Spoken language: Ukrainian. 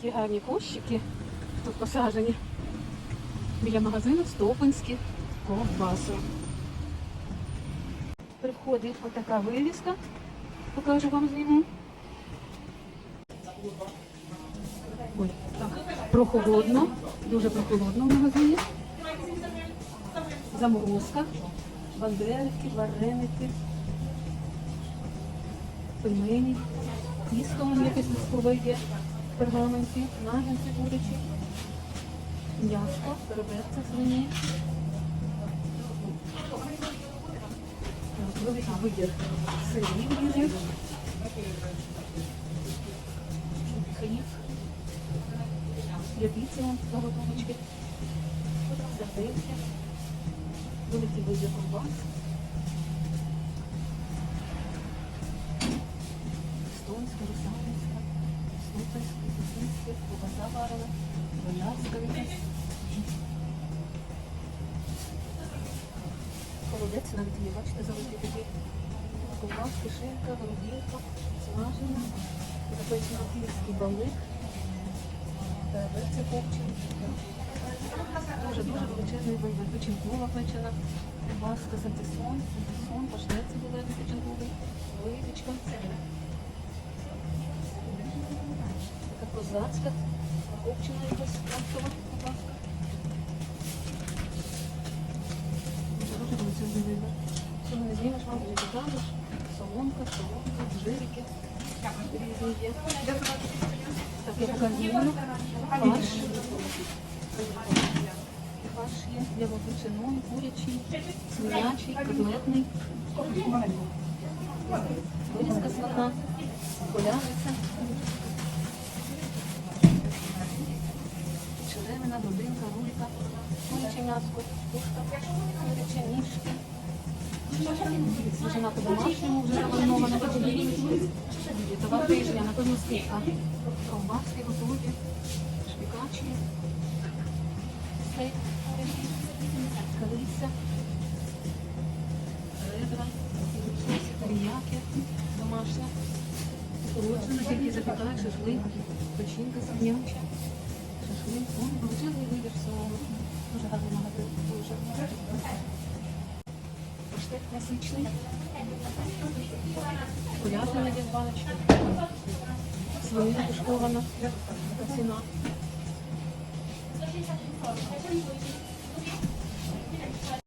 Такі гарні кущики тут посаджені. Біля магазину Стопинські ковбаси. Приходить отака вивіска. Покажу вам зніму. Ой, так, прохолодно, дуже прохолодно в магазині. Заморозка, бандерики, вареники, пельмені, тісто якесь листкове є в пергаменті, нагінці курячі, м'ясо, переберця свині. Великий вибір сирів різних. Хліб. Є піці вон заготовочки. Сердечки. Великий вибір ковбас. Естонська, русалівська, суперська, сосиски, ковбаса варена, боярська якась. Холодець навіть є, бачите, залиті такі. Ковбаски, шинка, городівка, смажена, запечена київський балик, перці копчені. Дуже дуже величезний вибір. Печінкова печена, ковбаска, сантисон, сантисон, паштет цибулевий печінковий, випічка. Козацька, копчена якась раптова ковбаска. Дуже дуже величезний вибір. Що не знімеш, вам не покажеш. Соломка, соломка, жирики. Різні є. Я показую. Фарш. Є для ветчином, курячий, свинячий, котлетний. Вирізка свина, поляриця. Черевина, дубинка, рулька, куряче м'яско, тушка, куряче ніжки. Свежина по-домашньому вже замаринована. Товар тижня, напевно, скілька. Ковбаски готові, шпікачі, стейк, калиця, ребра, теріяки домашня. Охолоджена, тільки запікають шашлик, печінка свиняча, величезний вибір всього. Дуже гарний магазин. Дуже. Ціна.